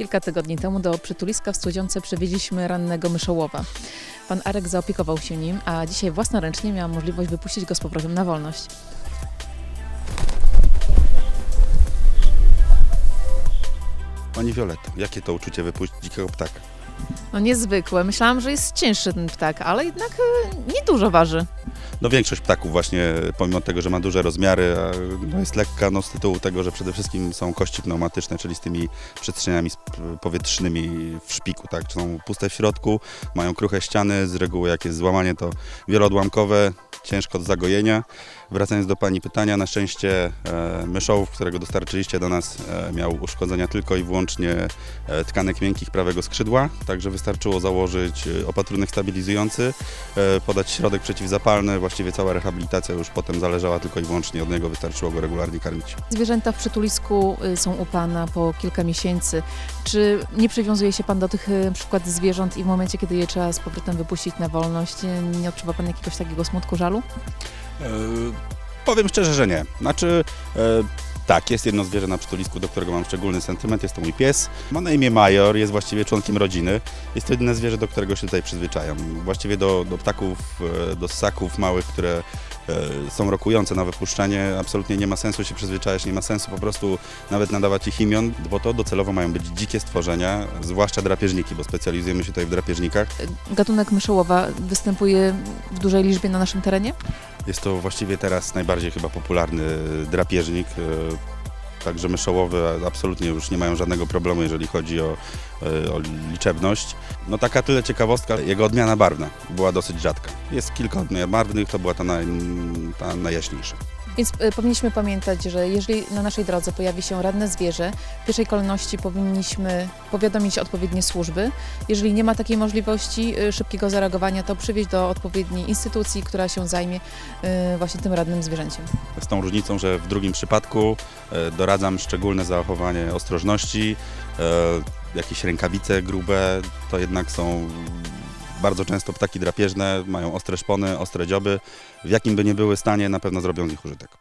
Kilka tygodni temu do przytuliska w Studziące przywieźliśmy rannego myszołowa. Pan Arek zaopiekował się nim, a dzisiaj własnoręcznie miałam możliwość wypuścić go z powrotem na wolność. Pani Violetto, jakie to uczucie wypuścić dzikiego ptaka? No niezwykłe. Myślałam, że jest cięższy ten ptak, ale jednak e, niedużo waży. No większość ptaków właśnie, pomimo tego, że ma duże rozmiary, no jest lekka no z tytułu tego, że przede wszystkim są kości pneumatyczne, czyli z tymi przestrzeniami powietrznymi w szpiku, tak? Są puste w środku, mają kruche ściany, z reguły jak jest złamanie to wieloodłamkowe, ciężko do zagojenia. Wracając do Pani pytania, na szczęście e, myszołów, którego dostarczyliście do nas, e, miał uszkodzenia tylko i wyłącznie e, tkanek miękkich prawego skrzydła, także wystarczyło założyć e, opatrunek stabilizujący, e, podać środek przeciwzapalny, właściwie cała rehabilitacja już potem zależała tylko i wyłącznie od niego, wystarczyło go regularnie karmić. Zwierzęta w przytulisku y, są u Pana po kilka miesięcy. Czy nie przywiązuje się Pan do tych y, na przykład zwierząt i w momencie, kiedy je trzeba z powrotem wypuścić na wolność, y, nie odczuwa Pan jakiegoś takiego smutku, żalu? E, powiem szczerze, że nie. Znaczy, e, tak, jest jedno zwierzę na przytulisku, do którego mam szczególny sentyment, jest to mój pies. Ma na imię Major, jest właściwie członkiem rodziny. Jest to jedyne zwierzę, do którego się tutaj przyzwyczajam. Właściwie do, do ptaków, e, do ssaków małych, które e, są rokujące na wypuszczanie, absolutnie nie ma sensu się przyzwyczajać, nie ma sensu po prostu nawet nadawać ich imion, bo to docelowo mają być dzikie stworzenia, zwłaszcza drapieżniki, bo specjalizujemy się tutaj w drapieżnikach. Gatunek myszołowa występuje w dużej liczbie na naszym terenie? Jest to właściwie teraz najbardziej chyba popularny drapieżnik. e, Także myszołowy absolutnie już nie mają żadnego problemu, jeżeli chodzi o, e, o liczebność. No taka tyle ciekawostka, jego odmiana barwna była dosyć rzadka. Jest kilka odmian barwnych, to była ta, naj, ta najjaśniejsza. Więc y, powinniśmy pamiętać, że jeżeli na naszej drodze pojawi się radne zwierzę, w pierwszej kolejności powinniśmy powiadomić odpowiednie służby. Jeżeli nie ma takiej możliwości y, szybkiego zareagowania, to przywieźć do odpowiedniej instytucji, która się zajmie y, właśnie tym radnym zwierzęciem. Z tą różnicą, że w drugim przypadku e, doradzam szczególne zachowanie ostrożności, e, jakieś rękawice grube, to jednak są bardzo często ptaki drapieżne, mają ostre szpony, ostre dzioby. W jakim by nie były stanie, na pewno zrobią z nich użytek.